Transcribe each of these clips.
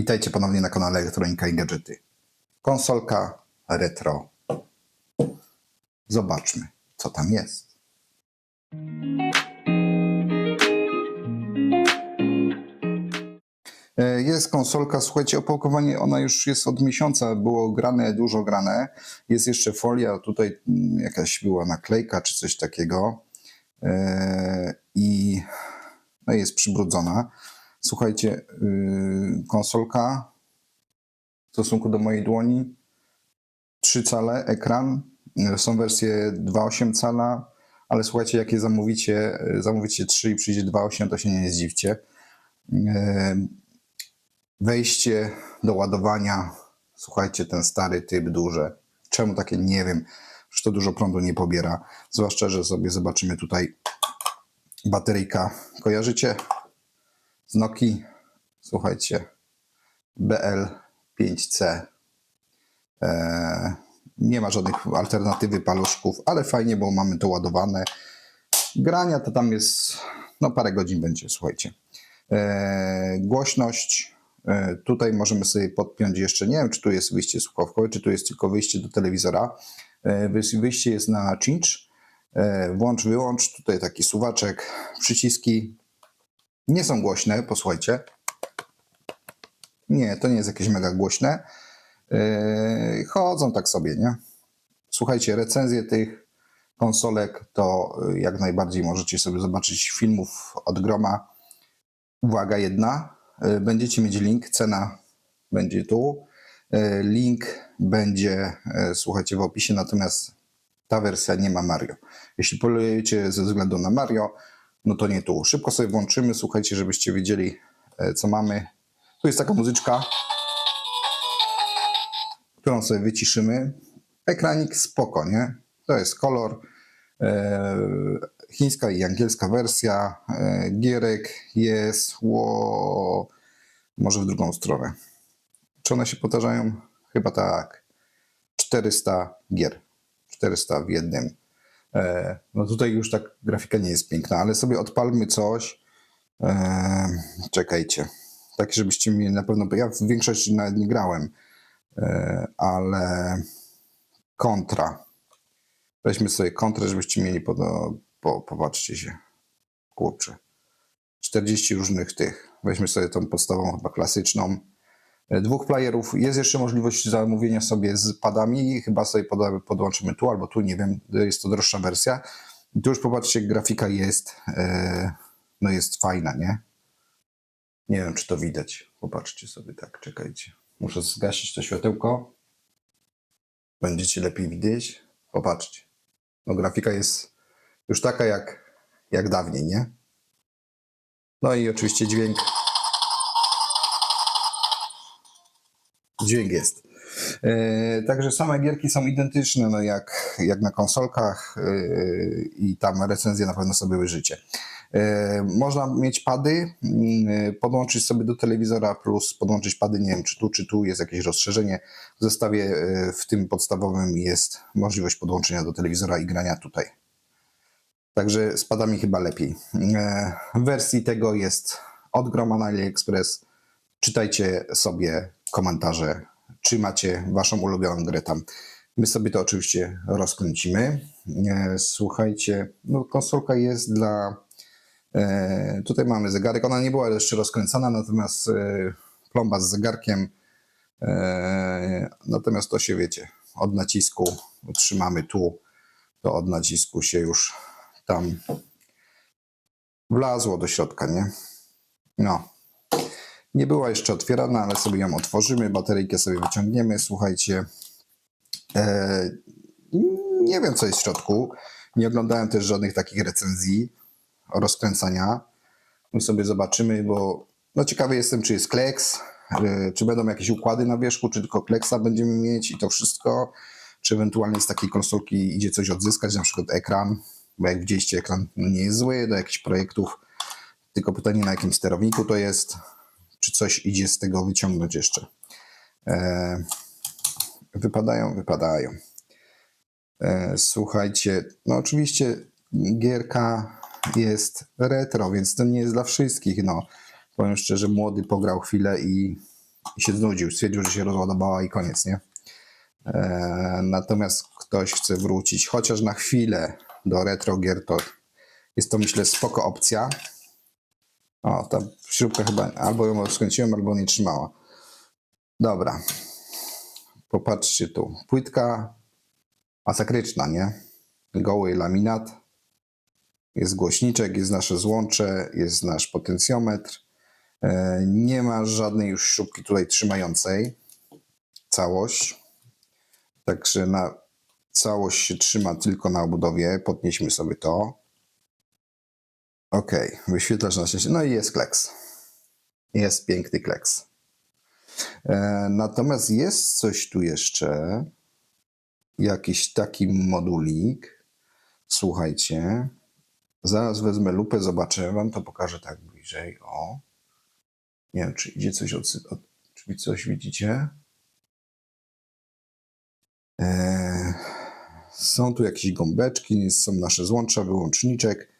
Witajcie ponownie na kanale Elektronika i Gadżety. Konsolka retro. Zobaczmy, co tam jest. E, Jest konsolka, słuchajcie, opakowanie, ona już jest od miesiąca, było grane, dużo grane. Jest jeszcze folia, tutaj mm, jakaś była naklejka czy coś takiego. E, I no jest przybrudzona. Słuchajcie, yy, konsolka w stosunku do mojej dłoni 3 cale, ekran. Są wersje 2,8 cala, ale słuchajcie, jak je zamówicie, yy, zamówicie 3 i przyjdzie 2,8, to się nie zdziwcie. Yy, Wejście do ładowania, słuchajcie, ten stary typ duże. Czemu takie? Nie wiem. Że to dużo prądu nie pobiera. Zwłaszcza, że sobie zobaczymy tutaj bateryjka. Kojarzycie? Z Noki, słuchajcie, BL5C. Eee, nie ma żadnych alternatywy paluszków, ale fajnie, bo mamy to ładowane. Grania to tam jest, no parę godzin będzie, słuchajcie. Eee, głośność, eee, tutaj możemy sobie podpiąć jeszcze, nie wiem, czy tu jest wyjście słuchawkowe, czy tu jest tylko wyjście do telewizora. Wyjś- wyjście jest na cinch. Eee, włącz, wyłącz, tutaj taki suwaczek, przyciski, nie są głośne, posłuchajcie. Nie, to nie jest jakieś mega głośne. Yy, chodzą tak sobie, nie? Słuchajcie, recenzje tych konsolek to yy, jak najbardziej możecie sobie zobaczyć filmów od groma. Uwaga jedna, yy, będziecie mieć link, cena będzie tu. Yy, Link będzie, yy, słuchajcie, w opisie, natomiast ta wersja nie ma Mario. Jeśli polujecie ze względu na Mario, no to nie tu. Szybko sobie włączymy, słuchajcie, żebyście wiedzieli, e, co mamy. Tu jest taka muzyczka, którą sobie wyciszymy. Ekranik spoko, nie? To jest kolor. E, chińska i angielska wersja. E, gierek jest. Może w drugą stronę. Czy one się powtarzają? Chyba tak. 400 gier. 400 w jednym. E, No tutaj już tak grafika nie jest piękna, ale sobie odpalmy coś. E, czekajcie. Tak, żebyście mi na pewno. Ja w większości nawet nie grałem, e, ale kontra. Weźmy sobie kontrę, żebyście mieli po, po, popatrzcie się. Kurczę. 40 różnych tych. Weźmy sobie tą podstawową, chyba klasyczną. E, Dwóch playerów. Jest jeszcze możliwość zamówienia sobie z padami. Chyba sobie podłączymy tu albo tu, nie wiem. Jest to droższa wersja. I tu już popatrzcie, grafika jest, e, no jest fajna, nie? Nie wiem, czy to widać. Popatrzcie sobie tak, czekajcie. Muszę zgasić to światełko. Będziecie lepiej widzieć. Popatrzcie. No grafika jest już taka jak, jak dawniej, nie? No i oczywiście dźwięk. Dźwięk jest. E, także same gierki są identyczne, no jak, jak na konsolkach e, i tam recenzje na pewno sobie łyżycie. E, można mieć pady, mm, podłączyć sobie do telewizora plus podłączyć pady, nie wiem czy tu, czy tu jest jakieś rozszerzenie. W zestawie w tym podstawowym jest możliwość podłączenia do telewizora i grania tutaj. Także z padami chyba lepiej. W wersji tego jest od groma na AliExpress. Czytajcie sobie komentarze, czy macie waszą ulubioną grę tam. My sobie to oczywiście rozkręcimy. E, Słuchajcie, no konsolka jest dla... e, Tutaj mamy zegarek. Ona nie była jeszcze rozkręcana, natomiast e, plomba z zegarkiem. Natomiast to się wiecie, od nacisku trzymamy tu, to od nacisku się już tam wlazło do środka, nie? No. Nie była jeszcze otwierana, ale sobie ją otworzymy, bateryjkę sobie wyciągniemy. Słuchajcie, e, nie wiem co jest w środku. Nie oglądałem też żadnych takich recenzji rozkręcania. My sobie zobaczymy, bo no ciekawy jestem, czy jest kleks, e, czy będą jakieś układy na wierzchu, czy tylko kleksa będziemy mieć i to wszystko, czy ewentualnie z takiej konsolki idzie coś odzyskać, na przykład ekran, bo jak widzieliście ekran nie jest zły do jakichś projektów, tylko pytanie na jakim sterowniku to jest, czy coś idzie z tego wyciągnąć jeszcze. E, wypadają, wypadają. E, słuchajcie, no oczywiście gierka jest retro, więc to nie jest dla wszystkich. No, powiem szczerze, młody pograł chwilę i, i się znudził, stwierdził, że się rozładowała i koniec, nie? E, natomiast ktoś chce wrócić chociaż na chwilę do retro gier, to jest to myślę spoko opcja. O, ta śrubka chyba albo ją skręciłem, albo nie trzymała. Dobra. Popatrzcie tu. Płytka masakryczna, nie? Goły laminat. Jest głośniczek, jest nasze złącze, jest nasz potencjometr. E, Nie ma żadnej już śrubki tutaj trzymającej. Całość. Także na całość się trzyma tylko na obudowie. Podnieśmy sobie to. Ok, wyświetlacz na szczęście. No i jest kleks. Jest piękny kleks. E, natomiast jest coś tu jeszcze. Jakiś taki modulik. Słuchajcie. Zaraz wezmę lupę, zobaczę. Wam to pokażę tak bliżej. O. Nie wiem, czy idzie coś od, od czy coś widzicie? E, są tu jakieś gąbeczki, są nasze złącza, wyłączniczek.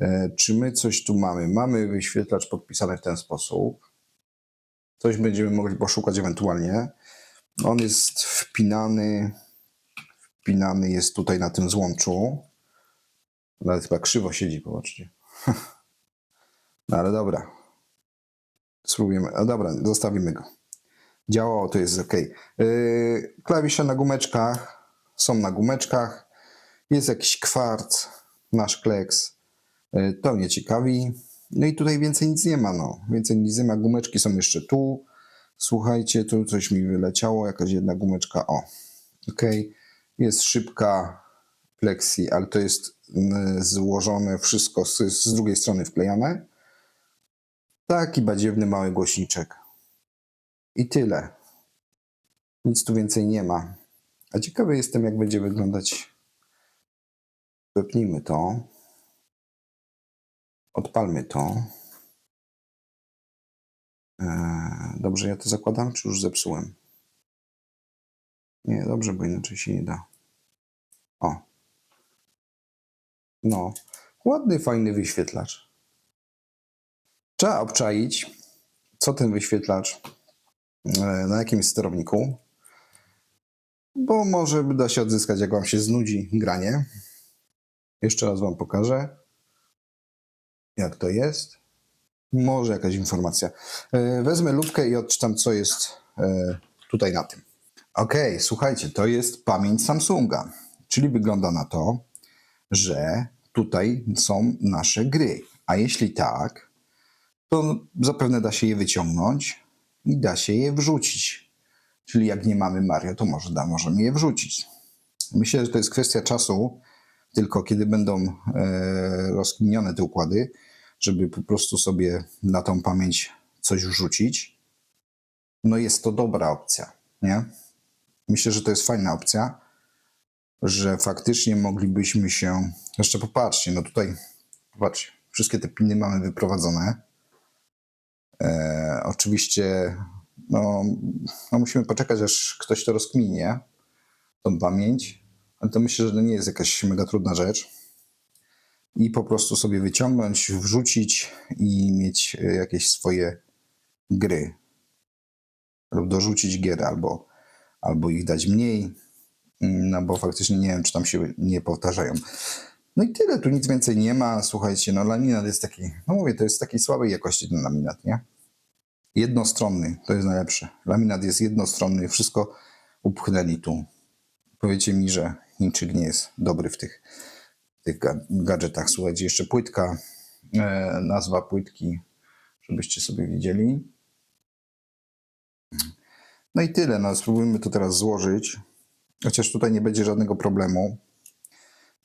E, czy my coś tu mamy? Mamy wyświetlacz podpisany w ten sposób. Coś będziemy mogli poszukać ewentualnie. On jest wpinany, wpinany jest tutaj na tym złączu. Nawet chyba krzywo siedzi, popatrzcie. No ale dobra. Spróbujemy. A dobra, zostawimy go. Działało, to jest ok. Yy, klawisze na gumeczkach są na gumeczkach. Jest jakiś kwarc, nasz kleks. Yy, to mnie ciekawi. No i tutaj więcej nic nie ma. No. Więcej nic nie ma. Gumeczki są jeszcze tu. Słuchajcie, tu coś mi wyleciało. Jakaś jedna gumeczka. O, ok. Jest szybka plexi, ale to jest mm, złożone wszystko z, z drugiej strony wklejane. Taki badziewny mały głośniczek. I tyle. Nic tu więcej nie ma. A ciekawy jestem, jak będzie wyglądać. Wepnijmy to. Odpalmy to. Eee, dobrze, ja to zakładam, czy już zepsułem? Nie, dobrze, bo inaczej się nie da. O. No, ładny, fajny wyświetlacz. Trzeba obczaić, co ten wyświetlacz, e, na jakim sterowniku, bo może da się odzyskać, jak Wam się znudzi granie. Jeszcze raz Wam pokażę, jak to jest. Może jakaś informacja. E, Wezmę lupkę i odczytam, co jest e, tutaj na tym. Ok, słuchajcie, to jest pamięć Samsunga, czyli wygląda na to, że tutaj są nasze gry. A jeśli tak, to zapewne da się je wyciągnąć i da się je wrzucić. Czyli jak nie mamy Mario, to może da, możemy je wrzucić. Myślę, że to jest kwestia czasu, tylko kiedy będą e, rozkminione te układy, żeby po prostu sobie na tą pamięć coś wrzucić. No jest to dobra opcja, nie? Myślę, że to jest fajna opcja, że faktycznie moglibyśmy się. Jeszcze popatrzcie, no tutaj, popatrzcie, wszystkie te piny mamy wyprowadzone. E, oczywiście, no, no musimy poczekać, aż ktoś to rozkminie, tą pamięć, ale to myślę, że to nie jest jakaś mega trudna rzecz. I po prostu sobie wyciągnąć, wrzucić i mieć e, jakieś swoje gry. Lub dorzucić gier, albo, albo ich dać mniej, no bo faktycznie nie wiem, czy tam się nie powtarzają. No i tyle, tu nic więcej nie ma. Słuchajcie, no laminat jest taki, no mówię, to jest takiej słabej jakości ten laminat, nie? Jednostronny, to jest najlepsze. Laminat jest jednostronny, wszystko upchnęli tu. Powiecie mi, że Chińczyk nie jest dobry w tych, tych ga- gadżetach. Słuchajcie, jeszcze płytka, e, nazwa płytki, żebyście sobie widzieli. No i tyle, no spróbujmy to teraz złożyć. Chociaż tutaj nie będzie żadnego problemu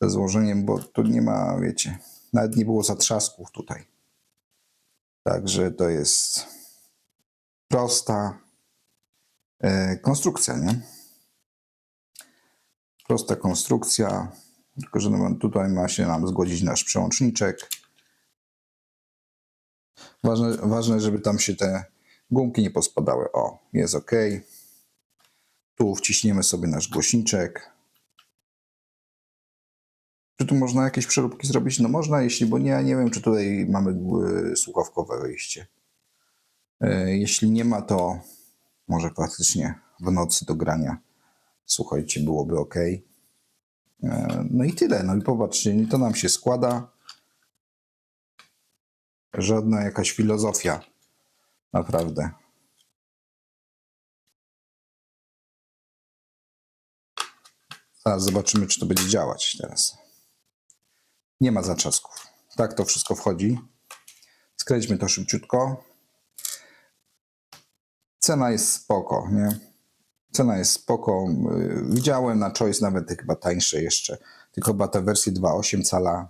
ze złożeniem, bo tu nie ma, wiecie, nawet nie było zatrzasków tutaj. Także to jest prosta e, konstrukcja, nie? Prosta konstrukcja, tylko że no, tutaj ma się nam zgodzić nasz przełączniczek. Ważne, ważne, żeby tam się te gumki nie pospadały. O, jest ok. Tu wciśniemy sobie nasz głośniczek. Czy tu można jakieś przeróbki zrobić? No można, jeśli, bo nie, ja nie wiem, czy tutaj mamy y, słuchawkowe wyjście. E, Jeśli nie ma, to może faktycznie w nocy do grania, słuchajcie, byłoby ok. No i tyle. No i popatrzcie, to nam się składa. Żadna jakaś filozofia. Naprawdę. Zaraz zobaczymy, czy to będzie działać teraz. Nie ma zatrzasków. Tak to wszystko wchodzi. Skręćmy to szybciutko. Cena jest spoko, nie? Cena jest spoko. Yy, Widziałem na Choice nawet chyba tańsze jeszcze. Tylko chyba te wersje 2.8 cala.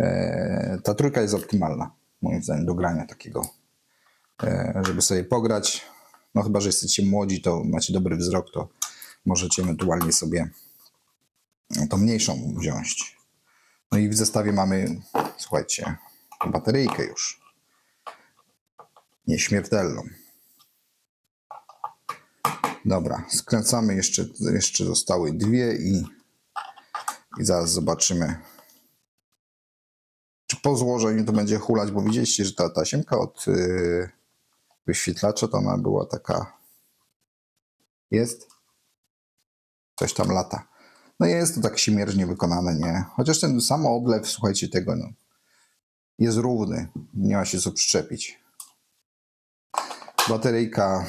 E, ta trójka jest optymalna, moim zdaniem, do grania takiego. E, żeby sobie pograć. No chyba, że jesteście młodzi, to macie dobry wzrok, to możecie ewentualnie sobie tą mniejszą wziąć. No i w zestawie mamy, słuchajcie, bateryjkę już. Nieśmiertelną. Dobra, skręcamy jeszcze, jeszcze zostały dwie i, i zaraz zobaczymy, czy po złożeniu to będzie hulać, bo widzieliście, że ta tasiemka od yy, wyświetlacza to ona była taka, jest? Coś tam lata. No jest to tak śmierżnie wykonane, nie? Chociaż ten sam odlew, słuchajcie tego, no, jest równy, nie ma się co przyczepić. Bateryjka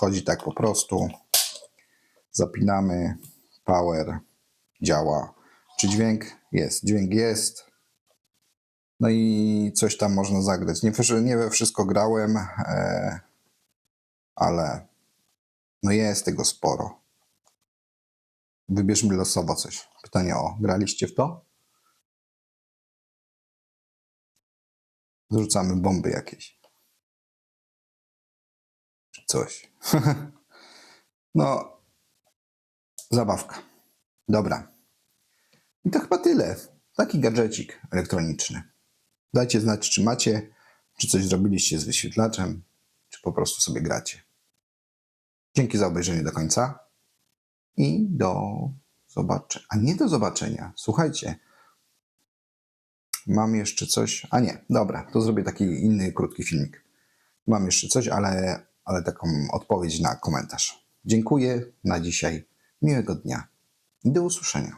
wchodzi tak po prostu. Zapinamy, power działa. Czy dźwięk? Jest, dźwięk jest. No i coś tam można zagrać. Nie, nie we wszystko grałem, e, ale no jest tego sporo. Wybierzmy losowo coś. Pytanie o, graliście w to? Zrzucamy bomby jakieś. Coś. no, zabawka. Dobra. I to chyba tyle. Taki gadżecik elektroniczny. Dajcie znać, czy macie, czy coś zrobiliście z wyświetlaczem, czy po prostu sobie gracie. Dzięki za obejrzenie do końca i do zobaczenia. A nie do zobaczenia. Słuchajcie, mam jeszcze coś. A nie, dobra, to zrobię taki inny krótki filmik. Mam jeszcze coś, ale, ale taką odpowiedź na komentarz. Dziękuję na dzisiaj. Miłego dnia do usłyszenia.